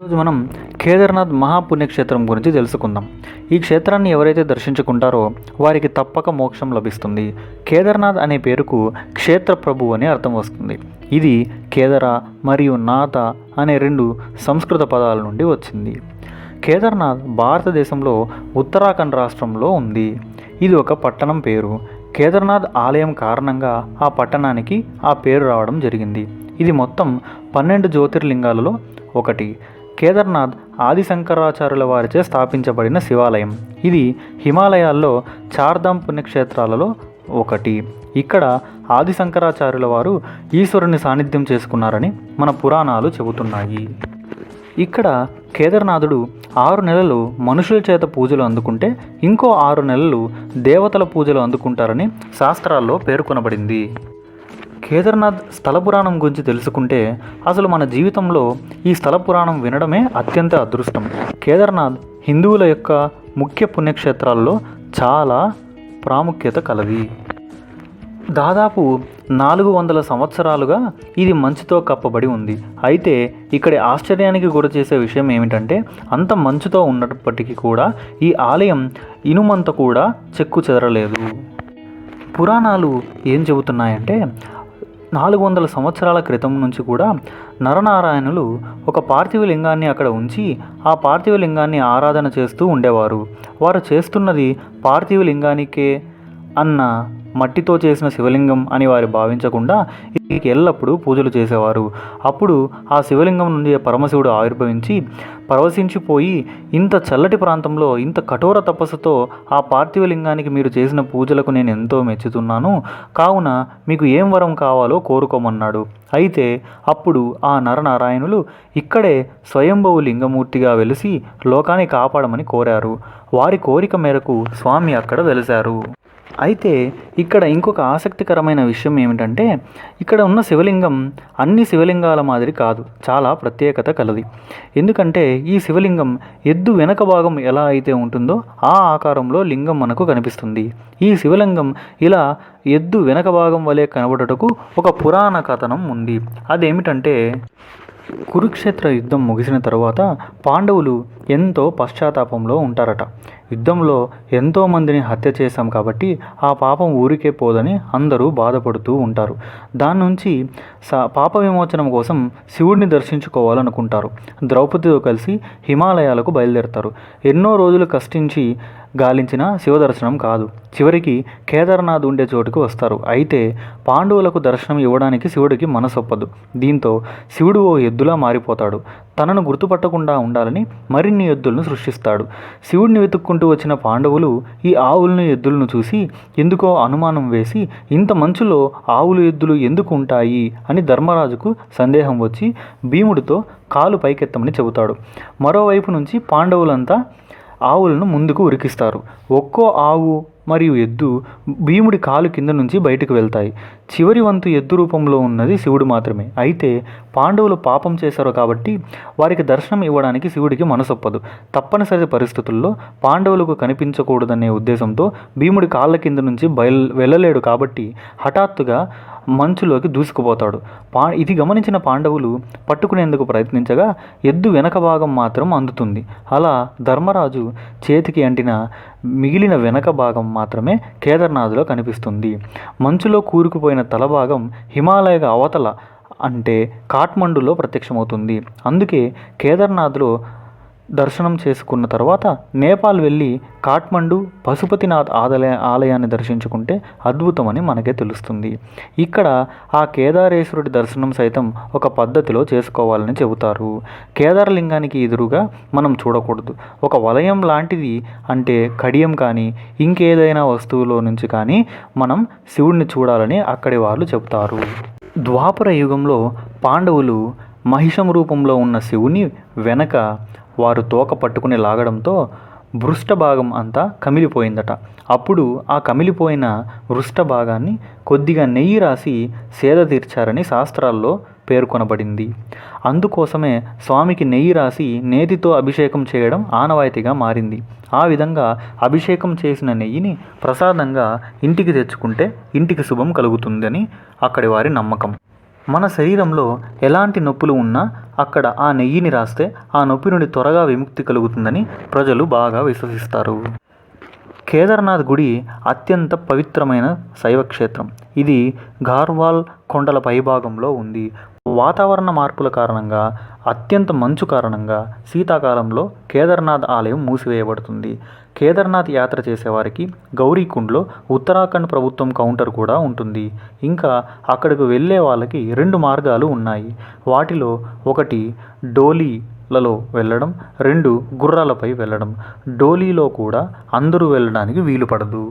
ఈరోజు మనం కేదార్నాథ్ మహాపుణ్యక్షేత్రం గురించి తెలుసుకుందాం. ఈ క్షేత్రాన్ని ఎవరైతే దర్శించుకుంటారో వారికి తప్పక మోక్షం లభిస్తుంది. కేదార్నాథ్ అనే పేరుకు క్షేత్ర ప్రభు అని అర్థం వస్తుంది. ఇది కేదర మరియు నాథ అనే రెండు సంస్కృత పదాల నుండి వచ్చింది. కేదార్నాథ్ భారతదేశంలో ఉత్తరాఖండ్ రాష్ట్రంలో ఉంది. ఇది ఒక పట్టణం పేరు. కేదార్నాథ్ ఆలయం కారణంగా ఆ పట్టణానికి ఆ పేరు రావడం జరిగింది. ఇది మొత్తం పన్నెండు జ్యోతిర్లింగాలలో ఒకటి. కేదార్నాథ్ ఆది శంకరాచార్యుల వారిచే స్థాపించబడిన శివాలయం. ఇది హిమాలయాల్లో చార్ధామ్ పుణ్యక్షేత్రాలలో ఒకటి. ఇక్కడ ఆది శంకరాచార్యుల వారు ఈశ్వరుని సాన్నిధ్యం చేసుకున్నారని మన పురాణాలు చెబుతున్నాయి. ఇక్కడ కేదార్నాథుడు ఆరు నెలలు మనుషుల చేత పూజలు అందుకుంటే ఇంకో ఆరు నెలలు దేవతల పూజలు అందుకుంటారని శాస్త్రాల్లో పేర్కొనబడింది. కేదార్నాథ్ స్థల పురాణం గురించి తెలుసుకుంటే అసలు మన జీవితంలో ఈ స్థల పురాణం వినడమే అత్యంత అదృష్టం. కేదార్నాథ్ హిందువుల యొక్క ముఖ్య పుణ్యక్షేత్రాల్లో చాలా ప్రాముఖ్యత కలది. దాదాపు నాలుగు వందల సంవత్సరాలుగా ఇది మంచుతో కప్పబడి ఉంది. అయితే ఇక్కడ ఆశ్చర్యానికి గురి చేసే విషయం ఏమిటంటే అంత మంచుతో ఉన్నప్పటికీ కూడా ఈ ఆలయం ఇనుమంత కూడా చెక్కు చెదరలేదు. పురాణాలు ఏం చెబుతున్నాయంటే నాలుగు వందల సంవత్సరాల క్రితం నుంచి కూడా నరనారాయణులు ఒక పార్థివ లింగాన్ని అక్కడ ఉంచి ఆ పార్థివ లింగాన్ని ఆరాధన చేస్తూ ఉండేవారు. వారు చేస్తున్నది పార్థివ లింగానికే అన్న మట్టితో చేసిన శివలింగం అని వారు భావించకుండా ఇది ఎల్లప్పుడూ పూజలు చేసేవారు. అప్పుడు ఆ శివలింగం నుండి పరమశివుడు ఆవిర్భవించి పరవశించిపోయి ఇంత చల్లటి ప్రాంతంలో ఇంత కఠోర తపస్సుతో ఆ పార్థివ లింగానికి మీరు చేసిన పూజలకు నేను ఎంతో మెచ్చుతున్నాను. కావున మీకు ఏం వరం కావాలో కోరుకోమన్నాడు. అయితే అప్పుడు ఆ నరనారాయణులు ఇక్కడే స్వయంభవు లింగమూర్తిగా వెలిసి లోకాన్ని కాపాడమని కోరారు. వారి కోరిక మేరకు స్వామి అక్కడ వెలిశారు. అయితే ఇక్కడ ఇంకొక ఆసక్తికరమైన విషయం ఏమిటంటే ఇక్కడ ఉన్న శివలింగం అన్ని శివలింగాల మాదిరి కాదు చాలా ప్రత్యేకత కలది. ఎందుకంటే ఈ శివలింగం ఎద్దు వెనక భాగం ఎలా అయితే ఉంటుందో ఆ ఆకారంలో లింగం మనకు కనిపిస్తుంది. ఈ శివలింగం ఇలా ఎద్దు వెనక భాగం వలె కనబడుటకు ఒక పురాణ కథనం ఉంది. అదేమిటంటే కురుక్షేత్ర యుద్ధం ముగిసిన తర్వాత పాండవులు ఎంతో పశ్చాత్తాపంలో ఉంటారట. యుద్ధంలో ఎంతో మందిని హత్య చేశాం కాబట్టి ఆ పాపం ఊరికే పోదని అందరూ బాధపడుతూ ఉంటారు. దాని నుంచి స పాప విమోచనం కోసం శివుడిని దర్శించుకోవాలనుకుంటారు. ద్రౌపదితో కలిసి హిమాలయాలకు బయలుదేరతారు. ఎన్నో రోజులు కష్టించి గాలించిన శివదర్శనం కాదు. చివరికి కేదార్నాథ్ ఉండే చోటుకు వస్తారు. అయితే పాండవులకు దర్శనం ఇవ్వడానికి శివుడికి మనసొప్పదు. దీంతో శివుడు ఓ ఎద్దులా మారిపోతాడు. తనను గుర్తుపట్టకుండా ఉండాలని మరిన్ని ఎద్దులను సృష్టిస్తాడు. శివుడిని వెతుక్కుంటూ వచ్చిన పాండవులు ఈ ఆవులను ఎద్దులను చూసి ఎందుకో అనుమానం వేసి ఇంత మంచులో ఆవులు ఎద్దులు ఎందుకు ఉంటాయి? అని ధర్మరాజుకు సందేహం వచ్చి భీముడితో కాలు పైకెత్తమని చెబుతాడు. మరోవైపు నుంచి పాండవులంతా ఆవులను ముందుకు ఉరికిస్తారు. ఒక్కో ఆవు మరియు ఎద్దు భీముడి కాలు కింద నుంచి బయటకు వెళ్తాయి. చివరి వంతు ఎద్దు రూపంలో ఉన్నది శివుడు మాత్రమే. అయితే పాండవులు పాపం చేశారు కాబట్టి వారికి దర్శనం ఇవ్వడానికి శివుడికి మనసొప్పదు. తప్పనిసరి పరిస్థితుల్లో పాండవులకు కనిపించకూడదనే ఉద్దేశంతో భీముడి కాళ్ళ కింద నుంచి బయలు వెళ్ళలేడు కాబట్టి హఠాత్తుగా మంచులోకి దూసుకుపోతాడు. పా ఇది గమనించిన పాండవులు పట్టుకునేందుకు ప్రయత్నించగా ఎద్దు వెనక భాగం మాత్రం అందుతుంది. అలా ధర్మరాజు చేతికి అంటిన మిగిలిన వెనక భాగం మాత్రమే కేదార్నాథ్లో కనిపిస్తుంది. మంచులో కూరుకుపోయిన తల భాగం హిమాలయ అవతల అంటే కాఠ్మండులో ప్రత్యక్షమవుతుంది. అందుకే కేదార్నాథ్లో దర్శనం చేసుకున్న తర్వాత నేపాల్ వెళ్ళి కాఠ్మండు పశుపతినాథ్ ఆలయ ఆలయాన్ని దర్శించుకుంటే అద్భుతమని మనకే తెలుస్తుంది. ఇక్కడ ఆ కేదారేశ్వరుడి దర్శనం సైతం ఒక పద్ధతిలో చేసుకోవాలని చెబుతారు. కేదారలింగానికి ఎదురుగా మనం చూడకూడదు. ఒక వలయం లాంటిది అంటే కడియం కానీ ఇంకేదైనా వస్తువులో నుంచి కానీ మనం శివుడిని చూడాలని అక్కడి వాళ్ళు చెబుతారు. ద్వాపర యుగంలో పాండవులు మహిషం రూపంలో ఉన్న శివుని వెనక వారు తోక పట్టుకుని లాగడంతో భృష్ట భాగం అంతా కమిలిపోయిందట. అప్పుడు ఆ కమిలిపోయిన వృష్ట భాగాన్ని కొద్దిగా నెయ్యి రాసి సేద తీర్చారని శాస్త్రాల్లో పేర్కొనబడింది. అందుకోసమే స్వామికి నెయ్యి రాసి నేతితో అభిషేకం చేయడం ఆనవాయితీగా మారింది. ఆ విధంగా అభిషేకం చేసిన నెయ్యిని ప్రసాదంగా ఇంటికి తెచ్చుకుంటే ఇంటికి శుభం కలుగుతుందని అక్కడి వారి నమ్మకం. మన శరీరంలో ఎలాంటి నొప్పులు ఉన్నా అక్కడ ఆ నెయ్యిని రాస్తే ఆ నొప్పి నుండి త్వరగా విముక్తి కలుగుతుందని ప్రజలు బాగా విశ్వసిస్తారు. కేదార్నాథ్ గుడి అత్యంత పవిత్రమైన శైవ క్షేత్రం ఇది గార్వాల్ కొండల పైభాగంలో ఉంది. వాతావరణ మార్పుల కారణంగా అత్యంత మంచు కారణంగా శీతాకాలంలో కేదార్నాథ్ ఆలయం మూసివేయబడుతుంది. కేదార్నాథ్ యాత్ర చేసేవారికి గౌరీకుండ్లో ఉత్తరాఖండ్ ప్రభుత్వం కౌంటర్ కూడా ఉంటుంది. ఇంకా అక్కడికి వెళ్ళే వాళ్ళకి రెండు మార్గాలు ఉన్నాయి. వాటిలో ఒకటి డోలీలలో వెళ్ళడం రెండు గుర్రాలపై వెళ్ళడం. డోలీలో కూడా అందరూ వెళ్ళడానికి వీలు పడదు